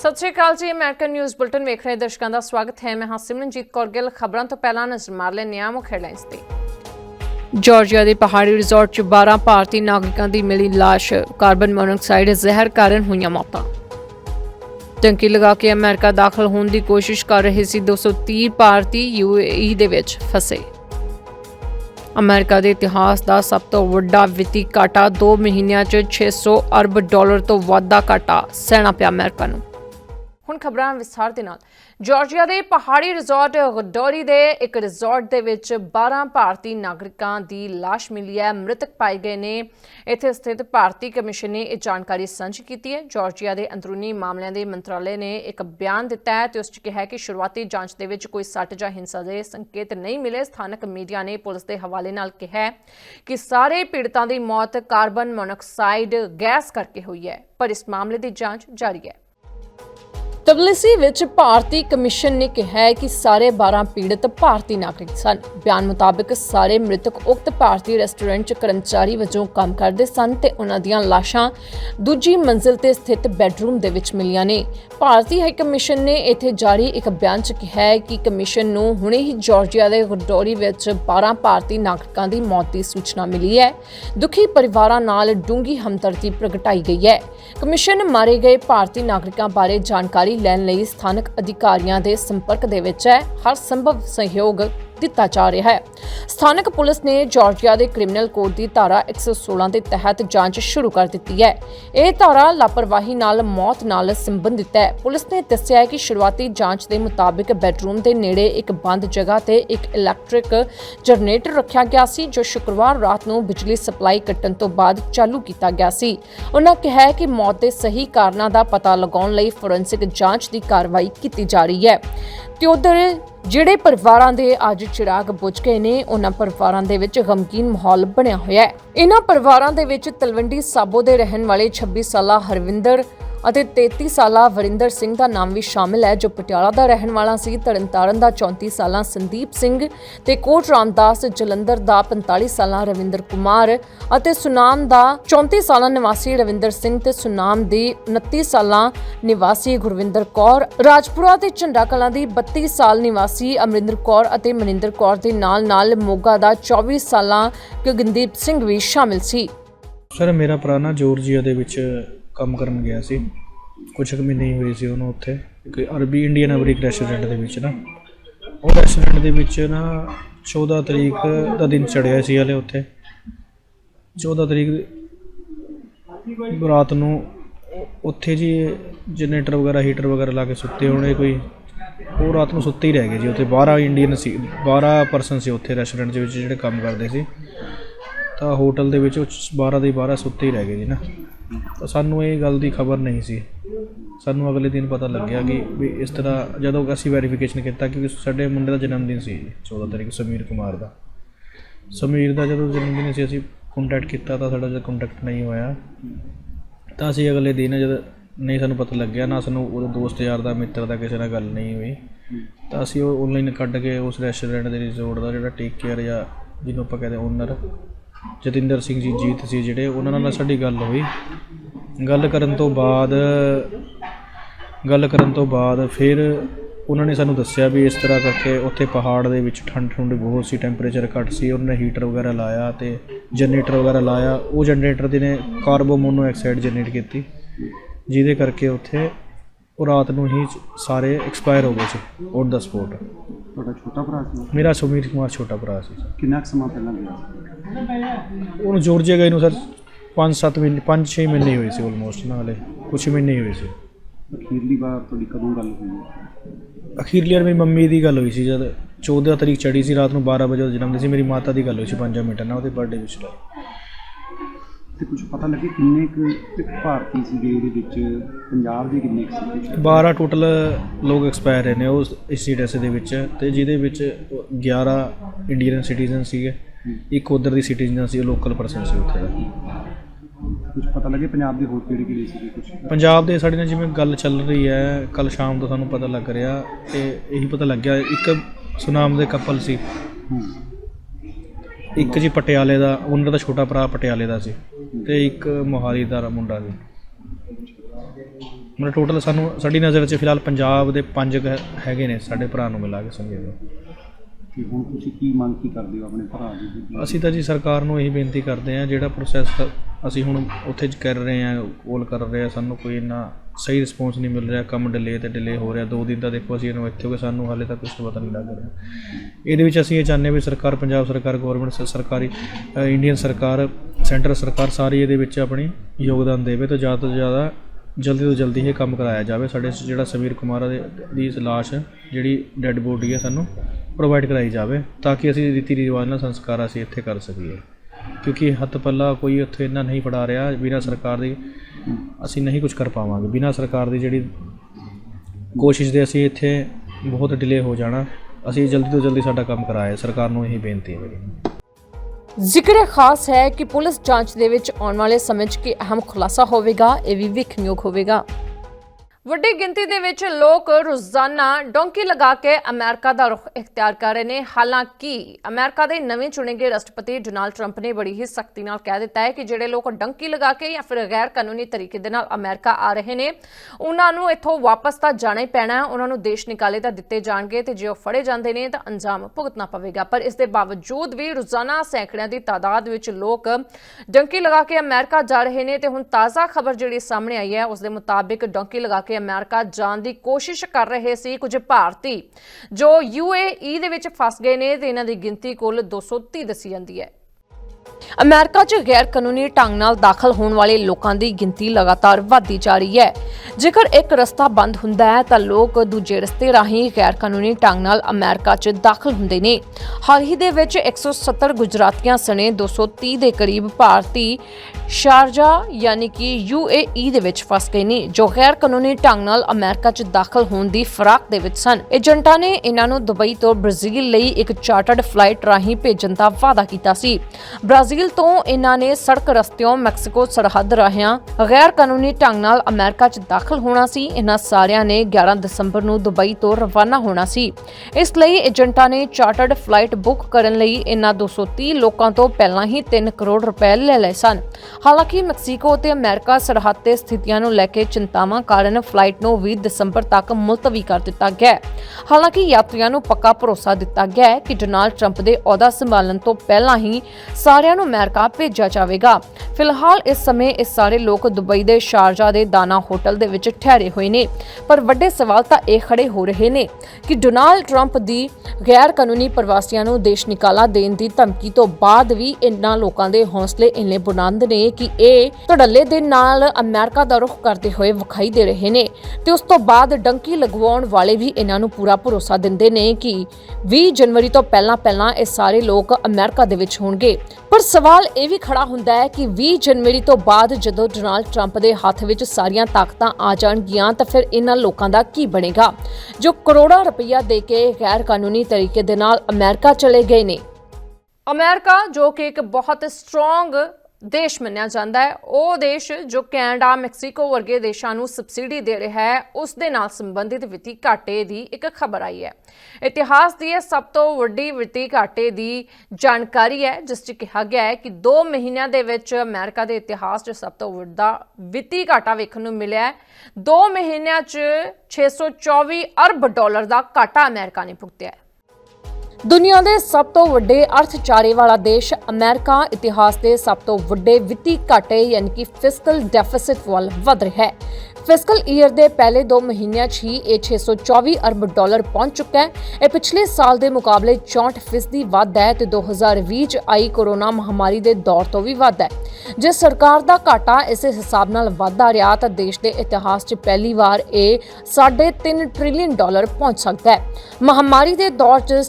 ਸਤਿ ਸ਼੍ਰੀ ਅਕਾਲ ਜੀ American news bulletin ਵੇਖ ਰਹੇ ਦਰਸ਼ਕਾਂ ਦਾ ਸਵਾਗਤ ਹੈ। ਮੈਂ ਹਾਂ ਸਿਮਰਨਜੀਤ ਕੌਰ ਗਿੱਲ। ਖਬਰਾਂ ਤੋਂ ਪਹਿਲਾਂ ਨਜ਼ਰ ਮਾਰ ਲੈਂਦੇ ਹਾਂ ਮੁੱਖ ਹੈਡਲਾਈਨਸ ਤੇ ਜਾਰਜੀਆ ਦੇ ਪਹਾੜੀ ਰਿਜ਼ੋਰਟ 'ਚ 12 ਭਾਰਤੀ ਨਾਗਰਿਕਾਂ ਦੀ ਮਿਲੀ ਲਾਸ਼, ਕਾਰਬਨ ਮੋਨੋਆਕਸਾਈਡ ਜ਼ਹਿਰ ਕਾਰਨ ਹੋਈਆਂ ਮੌਤਾਂ। ਟੰਕੀ ਲਗਾ ਕੇ ਅਮਰੀਕਾ ਦਾਖਲ ਹੋਣ ਦੀ ਕੋਸ਼ਿਸ਼ ਕਰ ਰਹੇ ਸੀ 230 ਭਾਰਤੀ ਯੂਏਈ ਦੇ ਵਿੱਚ ਫਸੇ। ਅਮਰੀਕਾ ਦੇ ਇਤਿਹਾਸ ਦਾ ਸਭ ਤੋਂ ਵੱਡਾ ਵਿੱਤੀ ਘਾਟਾ 2 ਮਹੀਨਿਆਂ 'ਚ 600 ਅਰਬ ਡਾਲਰ ਤੋਂ ਵੱਧ ਦਾ ਘਾਟਾ ਸਹਿਣਾ ਪਿਆ ਅਮਰੀਕਾ ਨੂੰ। ਹੁਣ ਖਬਰਾਂ ਵਿਸਥਾਰ ਦੇ ਨਾਲ। ਜਾਰਜੀਆ ਦੇ ਪਹਾੜੀ ਰਿਜ਼ੋਰਟ ਗਡੋਰੀ ਦੇ ਇੱਕ ਰਿਜ਼ੋਰਟ ਦੇ ਵਿੱਚ 12 ਭਾਰਤੀ ਨਾਗਰਿਕਾਂ ਦੀ ਲਾਸ਼ ਮਿਲੀ ਹੈ। ਮ੍ਰਿਤਕ ਪਾਏ ਗਏ ਨੇ। ਇੱਥੇ ਸਥਿਤ ਭਾਰਤੀ ਕਮਿਸ਼ਨ ਨੇ ਇਹ ਜਾਣਕਾਰੀ ਸਾਂਝੀ ਕੀਤੀ ਹੈ। ਜਾਰਜੀਆ ਦੇ ਅੰਦਰੂਨੀ ਮਾਮਲਿਆਂ ਦੇ ਮੰਤਰਾਲੇ ਨੇ ਇੱਕ ਬਿਆਨ ਦਿੱਤਾ ਹੈ ਤੇ ਉਸ 'ਚ ਕਿਹਾ ਹੈ ਕਿ ਸ਼ੁਰੂਆਤੀ ਜਾਂਚ ਦੇ ਵਿੱਚ ਕੋਈ ਸੱਟ ਜਾਂ ਹਿੰਸਾ ਦੇ ਸੰਕੇਤ ਨਹੀਂ ਮਿਲੇ। ਸਥਾਨਕ ਮੀਡੀਆ ਨੇ ਪੁਲਿਸ ਦੇ ਹਵਾਲੇ ਨਾਲ ਕਿਹਾ ਕਿ ਸਾਰੇ ਪੀੜਤਾਂ ਦੀ ਮੌਤ ਕਾਰਬਨ ਮੋਨੋਕਸਾਈਡ ਗੈਸ ਕਰਕੇ ਹੋਈ ਹੈ, ਪਰ ਇਸ ਮਾਮਲੇ ਦੀ ਜਾਂਚ ਜਾਰੀ ਹੈ। ਤਬਲਿਸੀ ਵਿੱਚ ਭਾਰਤੀ ਕਮਿਸ਼ਨ ਨੇ ਕਿਹਾ ਹੈ ਕਿ ਸਾਰੇ 12 ਪੀੜਤ ਭਾਰਤੀ ਨਾਗਰਿਕ ਸਨ। ਬਿਆਨ ਮੁਤਾਬਕ ਸਾਰੇ ਮ੍ਰਿਤਕ ਉਕਤ ਭਾਰਤੀ ਰੈਸਟੋਰੈਂਟ 'ਚ ਕਰਮਚਾਰੀ ਵਜੋਂ ਕੰਮ ਕਰਦੇ ਸਨ ਤੇ ਉਹਨਾਂ ਦੀਆਂ ਲਾਸ਼ਾਂ ਦੂਜੀ ਮੰਜ਼ਿਲ ਤੇ ਸਥਿਤ ਬੈੱਡਰੂਮ ਦੇ ਵਿੱਚ ਮਿਲੀਆਂ ਨੇ। ਭਾਰਤੀ ਹਾਈ ਕਮਿਸ਼ਨ ਨੇ ਇੱਥੇ ਜਾਰੀ ਇੱਕ ਬਿਆਨ 'ਚ ਕਿਹਾ ਹੈ ਕਿ ਕਮਿਸ਼ਨ ਨੂੰ ਹੁਣੇ ਹੀ ਜਾਰਜੀਆ ਦੇ ਗਡੋਰੀ ਵਿੱਚ 12 ਭਾਰਤੀ ਨਾਗਰਿਕਾਂ ਦੀ ਮੌਤ ਦੀ ਸੂਚਨਾ ਮਿਲੀ ਹੈ। ਦੁਖੀ ਪਰਿਵਾਰਾਂ ਨਾਲ ਡੂੰਗੀ ਹਮਦਰਦੀ ਪ੍ਰਗਟਾਈ ਗਈ ਹੈ। ਕਮਿਸ਼ਨ ਮਾਰੇ ਗਏ ਭਾਰਤੀ ਨਾਗਰਿਕਾਂ ਬਾਰੇ ਜਾਣਕਾਰੀ ਲੈਣ ਲਈ ਸਥਾਨਕ ਅਧਿਕਾਰੀਆਂ ਦੇ ਸੰਪਰਕ ਦੇ ਵਿੱਚ ਹੈ। ਹਰ ਸੰਭਵ ਸਹਿਯੋਗ ਦਿੱਤਾ ਜਾ ਰਿਹਾ ਹੈ। ਸਥਾਨਕ ਪੁਲਿਸ ਨੇ ਜਾਰਜੀਆ ਦੇ ਕ੍ਰਿਮੀਨਲ ਕੋਡ ਦੀ ਧਾਰਾ 116 ਦੇ ਤਹਿਤ ਜਾਂਚ ਸ਼ੁਰੂ ਕਰ ਦਿੱਤੀ ਹੈ। ਇਹ ਧਾਰਾ ਲਾਪਰਵਾਹੀ ਨਾਲ ਮੌਤ ਨਾਲ ਸੰਬੰਧਿਤ ਹੈ। ਪੁਲਿਸ ਨੇ ਦੱਸਿਆ ਹੈ ਕਿ ਸ਼ੁਰੂਆਤੀ ਜਾਂਚ ਦੇ ਮੁਤਾਬਿਕ ਬੈੱਡਰੂਮ ਦੇ ਨੇੜੇ ਇੱਕ ਬੰਦ ਜਗ੍ਹਾ ਤੇ ਇੱਕ ਇਲੈਕਟ੍ਰਿਕ ਜਨਰੇਟਰ ਰੱਖਿਆ ਗਿਆ ਸੀ, ਜੋ ਸ਼ੁੱਕਰਵਾਰ ਰਾਤ ਨੂੰ ਬਿਜਲੀ ਸਪਲਾਈ ਕੱਟਣ ਤੋਂ ਬਾਅਦ ਚਾਲੂ ਕੀਤਾ ਗਿਆ ਸੀ। ਉਹਨਾਂ ਕਿਹਾ ਕਿ ਮੌਤ ਦੇ ਸਹੀ ਕਾਰਨਾਂ ਦਾ ਪਤਾ ਲਗਾਉਣ ਲਈ ਫੋਰੈਂਸਿਕ ਜਾਂਚ ਦੀ ਕਾਰਵਾਈ ਕੀਤੀ ਜਾ ਰਹੀ ਹੈ। ਤੇ ਉਧਰ ਜਿਹੜੇ ਪਰਿਵਾਰਾਂ ਦੇ ਅੱਜ ਚਿਰਾਗ ਬੁਝ ਗਏ ਨੇ, ਉਹਨਾਂ ਪਰਿਵਾਰਾਂ ਦੇ ਵਿੱਚ ਗਮਕੀਨ ਮਾਹੌਲ ਬਣਿਆ ਹੋਇਆ ਹੈ। ਇਹਨਾਂ ਪਰਿਵਾਰਾਂ ਦੇ ਵਿੱਚ ਤਲਵੰਡੀ ਸਾਬੋ ਦੇ ਰਹਿਣ ਵਾਲੇ 26 ਸਾਲਾ ਹਰਵਿੰਦਰ ਅਤੇ 33 ਸਾਲਾ ਵਰਿੰਦਰ ਸਿੰਘ ਦਾ ਨਾਮ ਵੀ ਸ਼ਾਮਿਲ ਹੈ, ਜੋ ਪਟਿਆਲਾ ਦਾ ਰਹਿਣ ਵਾਲਾ ਸੀ। ਤਰਨਤਾਰਨ ਦਾ 34 ਸਾਲਾ ਸੰਦੀਪ ਸਿੰਘ ਤੇ ਕੋਟ ਰਾਮਦਾਸ ਜਲੰਧਰ ਦਾ 45 ਸਾਲਾ ਰਵਿੰਦਰ ਕੁਮਾਰ ਅਤੇ ਸੁਨਾਮ ਦਾ 34 ਸਾਲਾ ਨਿਵਾਸੀ ਰਵਿੰਦਰ ਸਿੰਘ ਤੇ ਸੁਨਾਮ ਦੀ 29 ਸਾਲਾ ਨਿਵਾਸੀ ਗੁਰਵਿੰਦਰ ਕੌਰ। ਰਾਜਪੁਰਾ ਤੇ ਝੰਡਾ ਕਲਾਂ ਦੀ 32 ਸਾਲ ਨਿਵਾਸੀ ਅਮਰਿੰਦਰ ਕੌਰ ਅਤੇ ਮਨਿੰਦਰ ਕੌਰ ਦੇ ਨਾਲ ਨਾਲ ਮੋਗਾ ਦਾ 24 ਸਾਲਾ ਗਗਨਦੀਪ ਸਿੰਘ ਵੀ ਸ਼ਾਮਿਲ ਸੀ। ਸਰ, ਮੇਰਾ ਭਰਾ ਨਾ ਦੇ ਵਿੱਚ ਕੰਮ ਕਰਨ ਗਿਆ ਸੀ। ਕੁਝ ਕੁ ਮਹੀਨੇ ਹੀ ਹੋਏ ਸੀ ਉਹਨੂੰ ਉੱਥੇ। ਇੱਕ ਅਰਬੀ ਇੰਡੀਅਨ ਅਮਰੀਕ ਰੈਸਟੋਰੈਂਟ ਦੇ ਵਿੱਚ ਨਾ। ਉਹ ਰੈਸਟੋਰੈਂਟ ਦੇ ਵਿੱਚ ਨਾ 14 ਤਰੀਕ ਦਾ ਦਿਨ ਚੜਿਆ ਸੀ ਹਲੇ ਉੱਥੇ। 14 ਤਰੀਕ ਰਾਤ ਨੂੰ ਉੱਥੇ ਜੀ ਜਨਰੇਟਰ ਵਗੈਰਾ ਹੀਟਰ ਵਗੈਰਾ ਲਾ ਕੇ ਸੁੱਤੇ ਹੋਣੇ ਕੋਈ। ਉਹ ਰਾਤ ਨੂੰ ਸੁੱਤੇ ਹੀ ਰਹਿ ਗਏ ਜੀ ਉੱਥੇ। 12 ਇੰਡੀਅਨ ਸੀ 12 ਪਰਸਨ ਸੀ ਉੱਥੇ ਰੈਸਟੋਰੈਂਟ ਦੇ ਵਿੱਚ ਜਿਹੜੇ ਕੰਮ ਕਰਦੇ ਸੀ। ਤਾਂ ਹੋਟਲ ਦੇ ਵਿੱਚ ਉਹ 12 ਦੇ 12 ਸੁੱਤੇ ਹੀ ਰਹਿ ਗਏ ਜੀ ਨਾ। ਤਾਂ ਸਾਨੂੰ ਇਹ ਗੱਲ ਦੀ ਖਬਰ ਨਹੀਂ ਸੀ। ਸਾਨੂੰ ਅਗਲੇ ਦਿਨ ਪਤਾ ਲੱਗਿਆ ਕਿ ਵੀ ਇਸ ਤਰ੍ਹਾਂ ਜਦੋਂ ਅਸੀਂ ਵੈਰੀਫਿਕੇਸ਼ਨ ਕੀਤਾ ਕਿਉਂਕਿ ਸਾਡੇ ਮੁੰਡੇ ਦਾ ਜਨਮ ਦਿਨ ਸੀ 14 ਤਰੀਕ ਸਮੀਰ ਕੁਮਾਰ ਦਾ। ਸਮੀਰ ਦਾ ਜਦੋਂ ਜਨਮ ਦਿਨ ਸੀ ਅਸੀਂ ਕੰਟੈਕਟ ਕੀਤਾ ਤਾਂ ਸਾਡਾ ਜਦ ਕੰਟੈਕਟ ਨਹੀਂ ਹੋਇਆ, ਤਾਂ ਅਸੀਂ ਅਗਲੇ ਦਿਨ ਜਦ ਨਹੀਂ ਸਾਨੂੰ ਪਤਾ ਲੱਗਿਆ, ਨਾ ਸਾਨੂੰ ਉਹਦੇ ਦੋਸਤ ਯਾਰ ਦਾ, ਮਿੱਤਰ ਦਾ ਕਿਸੇ ਨਾਲ ਗੱਲ ਨਹੀਂ ਹੋਈ। ਤਾਂ ਅਸੀਂ ਉਹ ਆਨਲਾਈਨ ਕੱਢ ਕੇ ਉਸ ਰੈਸਟੋਰੈਂਟ ਦੇ ਰਿਜ਼ੋਰਟ ਦਾ ਜਿਹੜਾ ਟੇਕ ਕੇਅਰ ਜਾਂ ਜਿਹਨੂੰ ਆਪਾਂ ਕਹਿੰਦੇ ਓਨਰ ਜਤਿੰਦਰ ਸਿੰਘ ਜੀ ਜੀਤ ਸੀ ਜਿਹੜੇ ਉਹਨਾਂ ਨਾਲ ਸਾਡੀ ਗੱਲ ਹੋਈ। ਗੱਲ ਕਰਨ ਤੋਂ ਬਾਅਦ ਗੱਲ ਕਰਨ ਤੋਂ ਬਾਅਦ ਫਿਰ ਉਹਨਾਂ ਨੇ ਸਾਨੂੰ ਦੱਸਿਆ ਵੀ ਇਸ ਤਰ੍ਹਾਂ ਕਰਕੇ ਉੱਥੇ ਪਹਾੜ ਦੇ ਵਿੱਚ ਠੰਡ ਠੰਡ ਬਹੁਤ ਸੀ ਟੈਂਪਰੇਚਰ ਘੱਟ ਸੀ। ਉਹਨਾਂ ਨੇ ਹੀਟਰ ਵਗੈਰਾ ਲਾਇਆ ਤੇ ਜਨਰੇਟਰ ਵਗੈਰਾ ਲਾਇਆ। ਉਹ ਜਨਰੇਟਰ ਦੇ ਨੇ ਕਾਰਬਨ ਮੋਨੋਆਕਸਾਈਡ ਜਨਰੇਟ ਕੀਤੀ ਜਿਹਦੇ ਕਰਕੇ ਉੱਥੇ ਉਹ ਰਾਤ ਨੂੰ ਹੀ ਸਾਰੇ ਐਕਸਪਾਇਰ ਹੋ ਗਏ ਸੀ ਔਨ ਦਾ ਸਪੋਟ ਤੁਹਾਡਾ ਛੋਟਾ ਭਰਾ ਸੀ? ਮੇਰਾ ਸੁਮੀਰ ਕੁਮਾਰ ਛੋਟਾ ਭਰਾ ਸੀ। ਕਿੰਨਾ ਸਮਾਂ ਪਹਿਲਾਂ ਗਿਆ ਸੀ? ਉਹਨੂੰ ਜਾਰਜੀਆ ਗਏ ਨੂੰ ਸਰ 5-7 ਮਹੀਨੇ 5-6 ਮਹੀਨੇ ਹੋਏ ਸੀ ਆਲਮੋਸਟ ਨਾਲੇ ਕੁਝ ਮਹੀਨੇ ਹੋਏ ਸੀ। ਅਖੀਰਲੀ ਵਾਰ ਤੁਹਾਡੀ ਕਦੋਂ ਗੱਲ ਹੋਈ? ਅਖੀਰਲੀ ਵਾਰ ਮੇਰੀ ਮੰਮੀ ਦੀ ਗੱਲ ਹੋਈ ਸੀ ਜਦ 14 ਤਰੀਕ ਚੜੀ ਸੀ ਰਾਤ ਨੂੰ 12 ਵਜੇ ਉਹਦਾ ਜਨਮ ਦਿਨ ਸੀ ਮੇਰੀ ਮਾਤਾ ਦੀ ਗੱਲ ਹੋਈ ਸੀ 5 ਮਿੰਟ ਨਾਲ ਉਹਦੇ ਬਰਥਡੇ ਵਿੱਚ ਲਾਈ। ਤੇ ਕੁਝ ਪਤਾ ਲੱਗੇ ਕਿੰਨੇ ਕੁ ਭਾਰਤੀ ਸੀਗੇ ਇਹਦੇ ਵਿੱਚ ਪੰਜਾਬ ਦੇ ਕਿੰਨੇ ਕੁ ਸੀਗੇ? 12 ਟੋਟਲ ਲੋਕ ਐਕਸਪਾਇਰ ਰਹੇ ਨੇ ਉਸ ਇਸੀ ਡੈਸ ਦੇ ਵਿੱਚ ਤੇ ਜਿਹਦੇ ਵਿੱਚ 11 ਇੰਡੀਅਨ ਸਿਟੀਜ਼ਨ ਸੀਗੇ। ਇੱਕ ਉਧਰ ਦੀ ਸਿਟੀਜ਼ਨ ਸੀ ਲੋਕਲ ਪਰਸਨ ਸੀ ਉੱਥੇ। ਦਾ ਕੁਝ ਪਤਾ ਲੱਗੇ ਪੰਜਾਬ ਦੇ ਹੋਰ ਕਿਹੜੇ ਕਿਹੜੇ ਸੀਗੇ ਕੁਝ ਪੰਜਾਬ ਦੇ ਸਾਡੇ ਨਾਲ ਜਿਵੇਂ ਗੱਲ ਚੱਲ ਰਹੀ ਹੈ ਕੱਲ ਸ਼ਾਮ ਤੋਂ ਸਾਨੂੰ ਪਤਾ ਲੱਗ ਰਿਹਾ ਤੇ ਇਹੀ ਪਤਾ ਲੱਗਿਆ ਇੱਕ ਸੁਨਾਮ ਦੇ ਕਪਲ ਸੀ। ਇੱਕ ਜੀ ਪਟਿਆਲੇ ਦਾ ਉਹਨਾਂ ਦਾ ਛੋਟਾ ਭਰਾ ਪਟਿਆਲੇ ਦਾ ਸੀ ਤੇ ਇੱਕ ਮੋਹਾਲੀ ਦਾ ਮੁੰਡਾ ਸੀ। ਮਤਲਬ ਟੋਟਲ ਸਾਨੂੰ ਸਾਡੀ ਨਜ਼ਰ 'ਚ ਫਿਲਹਾਲ ਪੰਜਾਬ ਦੇ ਪੰਜ ਹੈਗੇ ਨੇ ਸਾਡੇ ਭਰਾ ਨੂੰ ਮਿਲਾ ਕੇ ਸਮਝੇ ਲਓ ਕਿ ਹੁਣ ਤੁਸੀਂ ਕੀ ਮੰਗ ਕੀ ਕਰਦੇ ਹੋ ਆਪਣੇ ਭਰਾ ਦੀ ਜੀ? ਅਸੀਂ ਤਾਂ ਜੀ ਸਰਕਾਰ ਨੂੰ ਇਹੀ ਬੇਨਤੀ ਕਰਦੇ ਹਾਂ, ਜਿਹੜਾ ਪ੍ਰੋਸੈਸ ਅਸੀਂ ਹੁਣ ਉੱਥੇ ਕਰ ਰਹੇ ਹਾਂ, ਕੋਲ ਕਰ ਰਹੇ ਹਾਂ, ਸਾਨੂੰ ਕੋਈ ਇੰਨਾ ਸਹੀ ਰਿਸਪੌਂਸ ਨਹੀਂ ਮਿਲ ਰਿਹਾ, ਕੰਮ ਡਿਲੇ ਤੇ ਡਿਲੇ ਹੋ ਰਿਹਾ, ਦੋ ਦਿਨ ਦਾ ਦੇਖੋ ਅਸੀਂ ਇਹਨੂੰ ਇੱਥੇ ਹੋ ਗਏ ਸਾਨੂੰ ਹਾਲੇ ਤੱਕ ਕੁਝ ਪਤਾ ਨਹੀਂ ਲੱਗ ਰਿਹਾ ਇਹਦੇ ਵਿੱਚ ਅਸੀਂ ਇਹ ਚਾਹੁੰਦੇ ਹਾਂ ਵੀ ਸਰਕਾਰ, ਪੰਜਾਬ ਸਰਕਾਰ ਗਵਰਨਮੈਂਟ ਸਰਕਾਰੀ ਇੰਡੀਅਨ ਸਰਕਾਰ ਸੈਂਟਰ ਸਰਕਾਰ ਸਾਰੀ ਇਹਦੇ ਵਿੱਚ ਆਪਣੀ ਯੋਗਦਾਨ ਦੇਵੇ ਤਾਂ ਜ਼ਿਆਦਾ ਤੋਂ ਜ਼ਿਆਦਾ ਜਲਦੀ ਤੋਂ ਜਲਦੀ ਇਹ ਕੰਮ ਕਰਾਇਆ ਜਾਵੇ। ਸਾਡੇ ਸ- ਜਿਹੜਾ ਸਮੀਰ ਕੁਮਾਰ ਦੇ ਦੀ ਲਾਸ਼, ਜਿਹੜੀ ਡੈੱਡ ਬੋਡੀ ਹੈ ਸਾਨੂੰ ਪ੍ਰੋਵਾਈਡ ਕਰਾਈ ਜਾਵੇ ਤਾਂ ਕਿ ਅਸੀਂ ਰੀਤੀ ਰਿਵਾਜ ਨਾਲ ਸੰਸਕਾਰ ਅਸੀਂ ਇੱਥੇ ਕਰ ਸਕੀਏ। ਕਿਉਂਕਿ ਹੱਥ ਪੱਲਾ ਕੋਈ ਉੱਥੇ ਇੰਨਾ ਨਹੀਂ ਫੜਾ ਰਿਹਾ, ਬਿਨਾਂ ਸਰਕਾਰ ਦੀ ਅਸੀਂ ਨਹੀਂ ਕੁਝ ਕਰ ਪਾਵਾਂਗੇ। ਬਿਨਾਂ ਸਰਕਾਰ ਦੀ ਜਿਹੜੀ ਕੋਸ਼ਿਸ਼ ਦੇ ਅਸੀਂ ਇੱਥੇ ਬਹੁਤ ਡਿਲੇ ਹੋ ਜਾਣਾ। ਅਸੀਂ ਜਲਦੀ ਤੋਂ ਜਲਦੀ ਸਾਡਾ ਕੰਮ ਕਰਾਇਆ। ਸਰਕਾਰ ਨੂੰ ਇਹੀ ਬੇਨਤੀ ਹੈ ਮੇਰੀ। ਜ਼ਿਕਰ ਖਾਸ ਹੈ ਕਿ ਪੁਲਿਸ ਜਾਂਚ ਦੇ ਵਿੱਚ ਆਉਣ ਵਾਲੇ ਸਮੇਂ 'ਚ ਕੀ ਅਹਿਮ ਖੁਲਾਸਾ ਹੋਵੇਗਾ, ਇਹ ਵੀ ਵੇਖਣਯੋਗ ਹੋਵੇਗਾ। ਵੱਡੀ ਗਿਣਤੀ ਦੇ ਵਿੱਚ ਲੋਕ ਰੋਜ਼ਾਨਾ ਡੋਂਕੀ ਲਗਾ ਕੇ ਅਮਰੀਕਾ ਦਾ ਰੁਖ ਇਖਤਿਆਰ ਕਰ ਰਹੇ ਨੇ। ਹਾਲਾਂਕਿ ਅਮਰੀਕਾ ਦੇ ਨਵੇਂ ਚੁਣੇ ਗਏ ਰਾਸ਼ਟਰਪਤੀ ਡੋਨਾਲਡ ਟਰੰਪ ਨੇ ਬੜੀ ਹੀ ਸਖਤੀ ਨਾਲ ਕਹਿ ਦਿੱਤਾ ਹੈ ਕਿ ਜਿਹੜੇ ਲੋਕ ਡੰਕੀ ਲਗਾ ਕੇ ਜਾਂ ਫਿਰ ਗੈਰ ਕਾਨੂੰਨੀ ਤਰੀਕੇ ਦੇ ਨਾਲ ਅਮਰੀਕਾ ਆ ਰਹੇ ਨੇ, ਉਹਨਾਂ ਨੂੰ ਇੱਥੋਂ ਵਾਪਸ ਤਾਂ ਜਾਣਾ ਹੀ ਪੈਣਾ ਹੈ। ਉਹਨਾਂ ਨੂੰ ਦੇਸ਼ ਨਿਕਾਲੇ ਤਾਂ ਦਿੱਤੇ ਜਾਣਗੇ ਤੇ ਜੇ ਉਹ ਫੜੇ ਜਾਂਦੇ ਨੇ ਤਾਂ ਅੰਜਾਮ ਭੁਗਤਣਾ ਪਵੇਗਾ। ਪਰ ਇਸ ਦੇ ਬਾਵਜੂਦ ਵੀ ਰੋਜ਼ਾਨਾ ਸੈਂਕੜਿਆਂ ਦੀ ਤਾਦਾਦ ਵਿੱਚ ਲੋਕ ਡੰਕੀ ਲਗਾ ਕੇ ਅਮਰੀਕਾ ਜਾ ਰਹੇ ਨੇ ਤੇ ਹੁਣ ਤਾਜ਼ਾ ਖਬਰ ਜਿਹੜੀ ਸਾਹਮਣੇ ਆਈ ਹੈ, ਉਸ ਦੇ ਮੁਤਾਬਿਕ ਡੰਕੀ ਲਗਾ ਕੇ ਅਮਰੀਕਾ ਜਾਣ ਦੀ ਕੋਸ਼ਿਸ਼ ਕਰ ਰਹੇ ਸੀ ਕੁਝ ਭਾਰਤੀ, ਜੋ ਯੂਏਈ ਦੇ ਵਿੱਚ ਫਸ ਗਏ ਨੇ ਤੇ ਇਹਨਾਂ ਦੀ ਗਿਣਤੀ ਕੁੱਲ 230 ਦੱਸੀ ਜਾਂਦੀ ਹੈ। ਅਮਰੀਕਾ 'ਚ ਗੈਰ ਕਾਨੂੰਨੀ ਢੰਗ ਨਾਲ ਦਾਖਲ ਹੋਣ ਵਾਲੇ ਲੋਕਾਂ ਦੀ ਗਿਣਤੀ ਲਗਾਤਾਰ ਵਧਦੀ ਜਾ ਰਹੀ ਹੈ। ਜੇਕਰ ਇੱਕ ਰਸਤਾ ਬੰਦ ਹੁੰਦਾ ਹੈ, ਤਾਂ ਲੋਕ ਦੂਜੇ ਰਸਤੇ ਰਾਹੀਂ ਗੈਰ ਕਾਨੂੰਨੀ ਢੰਗ ਨਾਲ ਅਮਰੀਕਾ 'ਚ ਦਾਖਲ ਹੁੰਦੇ ਨੇ। ਹਾਲ ਹੀ ਦੇ ਵਿੱਚ 170 ਗੁਜਰਾਤੀਆਂ ਸਣੇ 230 ਦੇ ਕਰੀਬ ਭਾਰਤੀ ਸ਼ਾਰਜਾ ਯਾਨੀ ਕਿ ਯੂਏਈ ਦੇ ਵਿੱਚ ਫਸ ਗਏ ਨੇ, ਜੋ ਗੈਰ ਕਾਨੂੰਨੀ ਢੰਗ ਨਾਲ ਅਮਰੀਕਾ 'ਚ ਦਾਖਲ ਹੋਣ ਦੀ ਫਰਾਕ ਦੇ ਵਿੱਚ ਸਨ। ਏਜੰਟਾਂ ਨੇ ਇਹਨਾਂ ਨੂੰ ਦੁਬਈ ਤੋਂ ਬ੍ਰਾਜ਼ੀਲ ਲਈ ਇੱਕ ਚਾਰਟਰਡ ਫਲਾਈਟ ਰਾਹੀਂ ਭੇਜਣ ਦਾ ਵਾਅਦਾ ਕੀਤਾ ਸੀ। ਬ੍ਰਾਜ਼ੀਲ ਤੋਂ ਇਹਨਾਂ ਨੇ ਸੜਕ ਰਸਤਿਓਂ ਮੈਕਸੀਕੋ ਸਰਹੱਦ ਰਾਹੀਂ ਗੈਰ ਕਾਨੂੰਨੀ ਢੰਗ ਨਾਲ ਅਮਰੀਕਾ 'ਚ ਦਾਖਲ ਹੋਣਾ ਸੀ। ਇਹਨਾਂ ਸਾਰਿਆਂ ਨੇ 11 ਦਸੰਬਰ ਨੂੰ ਦੁਬਈ ਤੋਂ ਰਵਾਨਾ ਹੋਣਾ ਸੀ। ਇਸ ਲਈ ਏਜੰਟਾਂ ਨੇ ਚਾਰਟਰਡ ਫਲਾਈਟ ਬੁੱਕ ਕਰਨ ਲਈ ਇਹਨਾਂ 230 ਲੋਕਾਂ ਤੋਂ ਪਹਿਲਾਂ ਹੀ 3 ਕਰੋੜ ਰੁਪਏ ਲੈ ਲਏ ਸਨ। ਹਾਲਾਂਕਿ ਮੈਕਸੀਕੋ ਅਤੇ ਅਮਰੀਕਾ ਸਰਹੱਦ ਤੇ ਸਥਿਤੀਆਂ ਨੂੰ ਲੈ ਕੇ ਚਿੰਤਾਵਾਂ ਕਾਰਨ ਫਲਾਈਟ ਨੂੰ 20 ਦਸੰਬਰ ਤੱਕ ਮੁਲਤਵੀ ਕਰ ਦਿੱਤਾ ਗਿਆ ਹਾਲਾਂਕਿ ਯਾਤਰੀਆਂ ਨੂੰ ਪੱਕਾ ਭਰੋਸਾ ਦਿੱਤਾ ਗਿਆ ਕਿ ਡੋਨਾਲਡ ਟਰੰਪ ਦੇ ਅਹੁਦਾ ਸੰਭਾਲਣ ਤੋਂ ਪਹਿਲਾਂ ਹੀ ਸਾਰਿਆਂ ਨੂੰ ਅਮਰੀਕਾ ਭੇਜਿਆ ਜਾਵੇਗਾ। ਫਿਲਹਾਲ ਇਸ ਸਮੇਂ ਇਹ ਸਾਰੇ ਲੋਕ ਦੁਬਈ ਦੇ ਸ਼ਾਰਜਾ ਦੇ ਦਾਨਾ ਹੋਟਲ ਦੇ ਵਿੱਚ ਠਹਿਰੇ ਹੋਏ ਨੇ। ਪਰ ਵੱਡੇ ਸਵਾਲ ਤਾਂ ਇਹ ਖੜੇ ਹੋ ਰਹੇ ਨੇ ਕਿ ਡੋਨਾਲਡ ਟਰੰਪ ਦੀ ਗੈਰ ਕਾਨੂੰਨੀ ਪ੍ਰਵਾਸੀਆਂ ਨੂੰ ਦੇਸ਼ ਨਿਕਾਲਾ ਦੇਣ ਦੀ ਧਮਕੀ ਤੋਂ ਬਾਅਦ ਵੀ ਇਨ੍ਹਾਂ ਲੋਕਾਂ ਦੇ ਹੌਸਲੇ ਇੰਨੇ ਬੁਲੰਦ ਨੇ ਕਿ ਇਹ ਧੜੱਲੇ ਦੇ ਨਾਲ ਅਮਰੀਕਾ ਦਾ ਰੁਖ ਕਰਦੇ ਹੋਏ ਵਿਖਾਈ ਦੇ ਰਹੇ ਨੇ ਤੇ ਉਸ ਤੋਂ ਬਾਅਦ ਡੰਕੀ ਲਗਵਾਉਣ ਵਾਲੇ ਵੀ ਇਹਨਾਂ ਨੂੰ ਪੂਰਾ ਭਰੋਸਾ ਦਿੰਦੇ ਨੇ ਕਿ 20 ਜਨਵਰੀ ਤੋਂ ਪਹਿਲਾਂ ਪਹਿਲਾਂ ਇਹ ਸਾਰੇ ਲੋਕ ਅਮਰੀਕਾ ਦੇ ਵਿੱਚ ਹੋਣਗੇ। ਪਰ ਸਵਾਲ ਇਹ ਵੀ ਖੜਾ ਹੁੰਦਾ ਹੈ ਕਿ 20 ਜਨਵਰੀ ਤੋਂ ਬਾਅਦ ਜਦੋਂ ਡੋਨਾਲਡ ਟਰੰਪ ਦੇ ਹੱਥ ਵਿੱਚ ਸਾਰੀਆਂ ਤਾਕਤਾਂ ਆ ਜਾਣਗੀਆਂ, ਤਾਂ ਫਿਰ ਇਹਨਾਂ ਲੋਕਾਂ ਦਾ ਕੀ ਬਣੇਗਾ? ਜੋ ਕਰੋੜਾਂ ਰੁਪਈਆ ਦੇ ਕੇ ਗੈਰ ਕਾਨੂੰਨੀ ਤਰੀਕੇ ਦੇ ਨਾਲ ਅਮਰੀਕਾ ਚਲੇ ਗਏ ਨੇ। ਅਮਰੀਕਾ, ਜੋ ਕਿ ਇੱਕ ਬਹੁਤ ਸਟਰੋਂਗ ਦੇਸ਼ ਮੰਨਿਆ ਜਾਂਦਾ ਹੈ। ਉਹ ਦੇਸ਼ ਜੋ ਕੈਨੇਡਾ, ਮੈਕਸੀਕੋ ਵਰਗੇ ਦੇਸ਼ਾਂ ਨੂੰ ਸਬਸਿਡੀ ਦੇ ਰਿਹਾ ਹੈ, ਉਸ ਦੇ ਨਾਲ ਸੰਬੰਧਿਤ ਵਿੱਤੀ ਘਾਟੇ ਦੀ ਇੱਕ ਖਬਰ ਆਈ ਹੈ। ਇਤਿਹਾਸ ਦੀ ਇਹ ਸਭ ਤੋਂ ਵੱਡੀ ਵਿੱਤੀ ਘਾਟੇ ਦੀ ਜਾਣਕਾਰੀ ਹੈ, ਜਿਸ 'ਚ ਕਿਹਾ ਗਿਆ ਹੈ ਕਿ 2 ਮਹੀਨਿਆਂ ਦੇ ਵਿੱਚ ਅਮਰੀਕਾ ਦੇ ਇਤਿਹਾਸ 'ਚ ਸਭ ਤੋਂ ਵੱਡਾ ਵਿੱਤੀ ਘਾਟਾ ਵੇਖਣ ਨੂੰ ਮਿਲਿਆ ਹੈ। 2 ਮਹੀਨਿਆਂ 'ਚ 624 ਅਰਬ ਡਾਲਰ ਦਾ ਘਾਟਾ ਅਮਰੀਕਾ ਨੇ ਭੁਗਤਿਆ ਹੈ। ਦੁਨੀਆ ਦੇ ਸਭ ਤੋਂ ਵੱਡੇ ਅਰਥਚਾਰੇ ਵਾਲਾ ਦੇਸ਼ ਅਮਰੀਕਾ ਇਤਿਹਾਸ ਦੇ ਸਭ ਤੋਂ ਵੱਡੇ ਵਿੱਤੀ ਘਾਟੇ ਯਾਨੀ ਕਿ ਫਿਸਕਲ ਡੈਫਿਸਿਟ ਵੱਲ ਵਧ ਰਿਹਾ ਹੈ। ਫਿਸਕਲ ਈਅਰ ਦੇ ਪਹਿਲੇ 2 ਮਹੀਨਿਆਂ 'ਚ ਹੀ ਇਹ 624 ਅਰਬ ਡਾਲਰ ਪਹੁੰਚ ਚੁੱਕਾ ਹੈ ਇਹ ਪਿਛਲੇ ਸਾਲ ਦੇ ਮੁਕਾਬਲੇ 64% ਵੱਧ ਹੈ ਤੇ 2020 'ਚ ਆਈ ਕੋਰੋਨਾ ਮਹਾਮਾਰੀ ਦੇ ਦੌਰ ਤੋਂ ਵੀ ਵੱਧ ਹੈ। ਜੇ ਸਰਕਾਰ ਦਾ ਘਾਟਾ ਇਸੇ ਹਿਸਾਬ ਨਾਲ ਵਧਦਾ ਰਿਹਾ ਤਾਂ ਦੇਸ਼ ਦੇ ਇਤਿਹਾਸ 'ਚ ਪਹਿਲੀ ਵਾਰ ਇਹ 3.5 ਟ੍ਰਿਲੀਅਨ ਡਾਲਰ ਪਹੁੰਚ ਸਕਦਾ ਹੈ। ਮਹਾਮਾਰੀ ਦੇ ਦੌਰ 'ਚ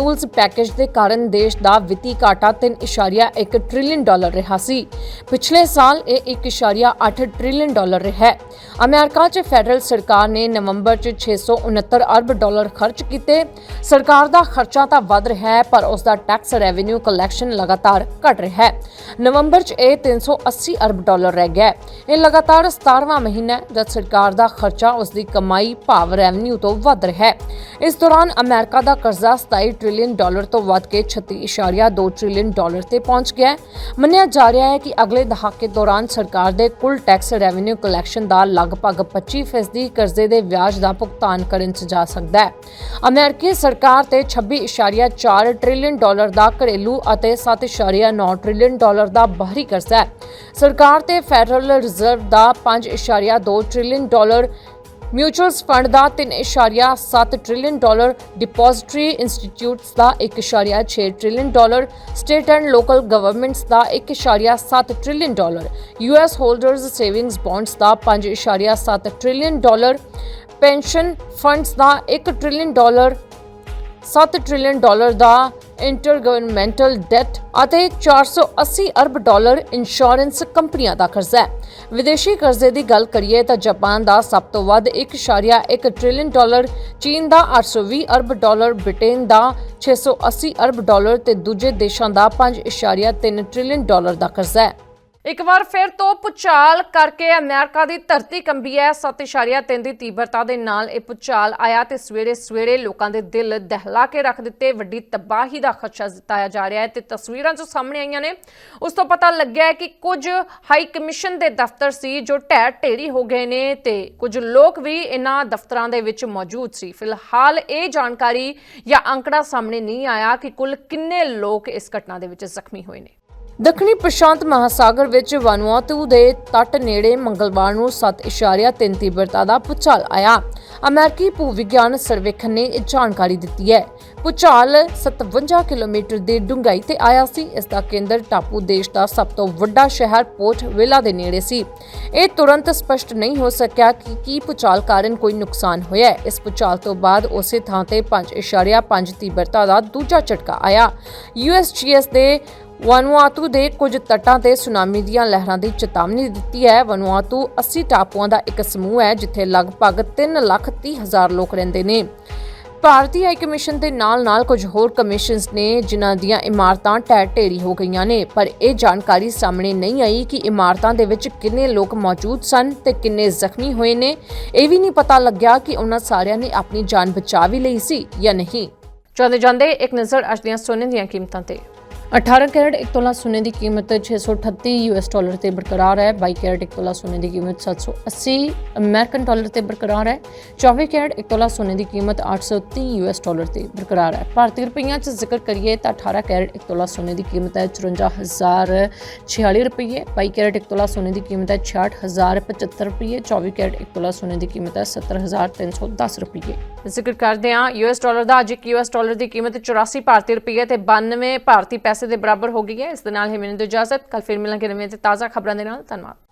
ਸਟਿਮਿਊਲਸ ਪੈਕੇਜ ਦੇ ਕਾਰਨ ਦੇਸ਼ ਦਾ ਵਿੱਤੀ ਘਾਟਾ 3.1 ਟ੍ਰਿਲੀਅਨ ਡਾਲਰ ਰਿਹਾ ਸੀ। ਪਿਛਲੇ ਸਾਲ ਇਹ 1.8 ਟ੍ਰਿਲੀਅਨ ਡਾਲਰ ਰਿਹਾ ਹੈ। ਅਮਰੀਕਾ 'ਚ ਫੈਡਰਲ ਸਰਕਾਰ ਨੇ ਨਵੰਬਰ 'ਚ 669 ਅਰਬ ਡਾਲਰ ਖਰਚ ਕੀਤੇ। ਸਰਕਾਰ ਦਾ ਖਰਚਾ ਤਾਂ ਵਧ ਰਿਹਾ ਹੈ, ਪਰ ਉਸ ਦਾ ਟੈਕਸ ਰੈਵਨਿਊ ਕਲੈਕਸ਼ਨ ਲਗਾਤਾਰ ਘਟ ਰਿਹਾ ਹੈ। ਨਵੰਬਰ 'ਚ ਇਹ 380 ਅਰਬ ਡਾਲਰ ਰਹਿ ਗਿਆ ਇਹ ਲਗਾਤਾਰ 17ਵਾਂ ਮਹੀਨਾ ਹੈ, ਜਦ ਸਰਕਾਰ ਦਾ ਖਰਚਾ ਉਸ ਦੀ ਕਮਾਈ, ਭਾਵ ਰੈਵਨਿਊ ਤੋਂ ਵੱਧ ਰਿਹਾ ਹੈ। ਇਸ ਦੌਰਾਨ ਅਮਰੀਕਾ ਦਾ ਕਰਜ਼ਾ 27 ਟ੍ਰਿਲੀਅਨ ਡਾਲਰ ਤੋਂ ਵੱਧ ਕੇ 36.2 ਟ੍ਰਿਲੀਅਨ ਡਾਲਰ ਤੇ ਪਹੁੰਚ ਗਿਆ ਹੈ। ਮੰਨਿਆ ਜਾ ਰਿਹਾ ਹੈ ਕਿ ਅਗਲੇ ਦਹਾਕੇ ਦੌਰਾਨ ਸਰਕਾਰ ਦੇ ਕੁੱਲ ਟੈਕਸ ਰੈਵਨਿਊ ਕਲੈਕਸ਼ਨ ਦਾ ਲਗਭਗ 25% ਕਰਜ਼ੇ ਦੇ ਵਿਆਜ ਦਾ ਭੁਗਤਾਨ ਕਰਨ 'ਚ ਜਾ ਸਕਦਾ ਹੈ। ਅਮਰੀਕੀ ਸਰਕਾਰ ਤੇ 26.4 ਟ੍ਰਿਲੀਅਨ ਡਾਲਰ ਦਾ ਘਰੇਲੂ ਅਤੇ 7.9 ਟ੍ਰਿਲੀਅਨ ਡਾਲਰ ਦਾ ਬਾਹਰੀ ਕਰਜ਼ਾ ਹੈ। ਸਰਕਾਰ ਤੇ ਫੈਡਰਲ ਰਿਜ਼ਰਵ ਦਾ 5.2 ਟ੍ਰਿਲੀਅਨ ਡਾਲਰ ਮਿਊਚੁਅਲਸ ਫੰਡ ਦਾ 3.7 ਟ੍ਰਿਲੀਅਨ ਡਾਲਰ ਡਿਪੋਜ਼ਿਟਰੀ ਇੰਸਟੀਚਿਊਟਸ ਦਾ 1.6 trillion dollar state and local governments the 1.7 trillion dollar US holders savings bonds the 5.7 trillion dollar pension funds ਦਾ 1 ਟ੍ਰਿਲੀਅਨ ਡਾਲਰ 7 ਟ੍ਰਿਲੀਅਨ ਡਾਲਰ ਦਾ intergovernmental debt ਅਤੇ 480 ਅਰਬ dollar insurance ਕੰਪਨੀਆਂ ਦਾ ਕਰਜ਼ਾ ਹੈ। ਵਿਦੇਸ਼ੀ ਕਰਜ਼ੇ ਦੀ ਗੱਲ ਕਰੀਏ ਤਾਂ ਜਾਪਾਨ ਦਾ ਸਭ ਤੋਂ ਵੱਧ 1.1 ਟ੍ਰਿਲੀਅਨ ਡਾਲਰ, ਚੀਨ ਦਾ 820 ਅਰਬ ਡਾਲਰ, ਬ੍ਰਿਟੇਨ ਦਾ 680 ਅਰਬ ਡਾਲਰ ਤੇ ਦੂਜੇ ਦੇਸ਼ਾਂ ਦਾ 5.3 ਟ੍ਰਿਲੀਅਨ ਡਾਲਰ ਦਾ ਕਰਜ਼ਾ ਹੈ। ਇੱਕ ਵਾਰ ਫਿਰ ਤੋਂ ਪੁਚਾਲ ਕਰਕੇ ਅਮਰੀਕਾ ਦੀ ਧਰਤੀ ਕੰਬੀ ਹੈ। 7.3 ਦੀ ਤੀਬਰਤਾ ਦੇ ਨਾਲ ਇਹ ਪੁਚਾਲ ਆਇਆ ਤੇ ਸਵੇਰੇ ਸਵੇਰੇ ਲੋਕਾਂ ਦੇ ਦਿਲ ਦਹਿਲਾ ਕੇ ਰੱਖ ਦਿੱਤੇ। ਵੱਡੀ ਤਬਾਹੀ ਦਾ ਖਦਸ਼ਾ ਜਤਾਇਆ ਜਾ ਰਿਹਾ ਹੈ ਤੇ ਤਸਵੀਰਾਂ ਜੋ ਸਾਹਮਣੇ ਆਈਆਂ ਨੇ, ਉਸ ਤੋਂ ਪਤਾ ਲੱਗਿਆ ਹੈ ਕਿ ਕੁਝ ਹਾਈ ਕਮਿਸ਼ਨ ਦੇ ਦਫ਼ਤਰ ਸੀ ਜੋ ਢਹਿ ਢੇਰੀ ਹੋ ਗਏ ਨੇ ਤੇ ਕੁਝ ਲੋਕ ਵੀ ਇਹਨਾਂ ਦਫ਼ਤਰਾਂ ਦੇ ਵਿੱਚ ਮੌਜੂਦ ਸੀ। ਫਿਲਹਾਲ ਇਹ ਜਾਣਕਾਰੀ ਜਾਂ ਅੰਕੜਾ ਸਾਹਮਣੇ ਨਹੀਂ ਆਇਆ ਕਿ ਕੁੱਲ ਕਿੰਨੇ ਲੋਕ ਇਸ ਘਟਨਾ ਦੇ ਵਿੱਚ ਜ਼ਖਮੀ ਹੋਏ ਨੇ। ਦੱਖਣੀ ਪ੍ਰਸ਼ਾਂਤ ਮਹਾਸਾਗਰ ਵਿੱਚ ਵਾਨੂਆਤੂ ਦੇ ਤੱਟ ਨੇੜੇ ਮੰਗਲਵਾਰ ਨੂੰ 7.3 ਤੀਬਰਤਾ ਦਾ ਭੂਚਾਲ ਆਇਆ। ਅਮਰੀਕੀ ਭੂ-ਵਿਗਿਆਨ ਸਰਵੇਖਣ ਨੇ ਇਹ ਜਾਣਕਾਰੀ ਦਿੱਤੀ ਹੈ। ਭੂਚਾਲ 57 ਕਿਲੋਮੀਟਰ ਦੀ ਡੂੰਘਾਈ ਤੇ ਆਇਆ ਸੀ। ਇਸ ਦਾ ਕੇਂਦਰ ਟਾਪੂ ਦੇਸ਼ ਦਾ ਸਭ ਤੋਂ ਵੱਡਾ ਸ਼ਹਿਰ ਪੋਰਟ ਵਿਲਾ ਦੇ ਨੇੜੇ ਸੀ। ਇਹ ਤੁਰੰਤ ਸਪਸ਼ਟ ਨਹੀਂ ਹੋ ਸਕਿਆ ਕਿ ਕੀ ਭੂਚਾਲ ਕਾਰਨ ਕੋਈ ਨੁਕਸਾਨ ਹੋਇਆ ਇਸ ਭੂਚਾਲ ਤੋਂ ਬਾਅਦ ਉਸੇ ਥਾਂ ਤੇ 5.5 ਤੀਬਰਤਾ ਦਾ ਦੂਜਾ ਝਟਕਾ ਆਇਆ। ਯੂਐਸਜੀਐਸ ਦੇ ਵਨੂਆਤੂ ਦੇ ਕੁਝ ਤੱਟਾਂ ਤੇ ਸੁਨਾਮੀ ਦੀਆਂ ਲਹਿਰਾਂ ਦੀ ਚੇਤਾਵਨੀ ਦਿੱਤੀ ਹੈ। ਵਨੂਆਤੂ 80 ਟਾਪੂਆਂ ਦਾ ਇੱਕ ਸਮੂਹ ਹੈ, ਜਿੱਥੇ ਲਗਭਗ 3 ਲੱਖ 30 ਹਜ਼ਾਰ ਲੋਕ ਰਹਿੰਦੇ ਨੇ। ਭਾਰਤੀ ਹਾਈ ਕਮਿਸ਼ਨ ਦੇ ਨਾਲ-ਨਾਲ ਕੁਝ ਹੋਰ ਕਮਿਸ਼ਨਸ ਨੇ, ਜਿਨ੍ਹਾਂ ਦੀਆਂ ਇਮਾਰਤਾਂ ਢਹਿ ਢੇਰੀ ਹੋ ਗਈਆਂ ਨੇ। ਪਰ ਇਹ ਜਾਣਕਾਰੀ ਸਾਹਮਣੇ ਨਹੀਂ ਆਈ ਕਿ ਇਮਾਰਤਾਂ ਦੇ ਵਿੱਚ ਕਿੰਨੇ ਲੋਕ ਮੌਜੂਦ ਸਨ ਤੇ ਕਿੰਨੇ ਜ਼ਖਮੀ ਹੋਏ ਨੇ। ਇਹ ਵੀ ਨਹੀਂ ਪਤਾ ਲੱਗਿਆ ਕਿ ਉਹਨਾਂ ਸਾਰਿਆਂ ਨੇ ਆਪਣੀ ਜਾਨ ਬਚਾ ਵੀ ਲਈ ਸੀ ਜਾਂ ਨਹੀਂ। ਜਾਂਦੇ ਜਾਂਦੇ ਇੱਕ ਨਜ਼ਰ ਅੱਜ ਦੀਆਂ ਸੋਨੇ ਦੀਆਂ ਕੀਮਤਾਂ ਤੇ। 18 ਕੈਰਟ 1 ਤੋਲਾ ਸੋਨੇ ਦੀ ਕੀਮਤ 638 ਯੂਐਸ ਡਾਲਰ ਤੇ ਬਰਕਰਾਰ ਹੈ। 22 ਕੈਰਟ 1 ਤੋਲਾ ਸੋਨੇ ਦੀ ਕੀਮਤ 780 ਅਮਰੀਕਨ ਡਾਲਰ ਤੇ ਬਰਕਰਾਰ ਹੈ। 24 ਕੈਰਟ 1 ਤੋਲਾ ਸੋਨੇ ਦੀ ਕੀਮਤ 830 ਯੂਐਸ ਡਾਲਰ ਤੇ ਬਰਕਰਾਰ ਹੈ। ਭਾਰਤੀ ਰੁਪਈਆਂ 'ਚ ਜ਼ਿਕਰ ਕਰੀਏ ਤਾਂ 18 ਕੈਰਟ 1 ਤੋਲਾ ਸੋਨੇ ਦੀ ਕੀਮਤ ਹੈ 54046 ਰੁਪਏ 22 ਕੈਰਟ 1 ਤੋਲਾ ਸੋਨੇ ਦੀ ਕੀਮਤ ਹੈ 66075 ਰੁਪਏ 24 ਕੈਰਟ 1 ਤੋਲਾ ਸੋਨੇ ਦੀ ਕੀਮਤ ਹੈ 70310 ਰੁਪਏ ਜ਼ਿਕਰ ਕਰਦੇ ਹਾਂ ਯੂਐਸ ਡਾਲਰ ਦਾ ਅੱਜ ਇੱਕ ਯੂਐਸ ਡਾਲਰ ਦੀ ਕੀਮਤ 84 ਭਾਰਤੀ ਰੁਪਏ ਤੇ 92 ਭਾਰਤੀ ਪੈਸੇ ਦੇ ਬਰਾਬਰ ਹੋ ਗਈ ਹੈ, ਇਸ ਦੇ ਨਾਲ ਹੀ ਮੈਨੂੰ ਦਿਓ ਇਜਾਜ਼ਤ। ਕੱਲ ਫਿਰ ਮਿਲਾਂਗੇ ਨਵੇਂ ਤੇ ਤਾਜ਼ਾ ਖਬਰਾਂ ਦੇ ਨਾਲ। ਧੰਨਵਾਦ।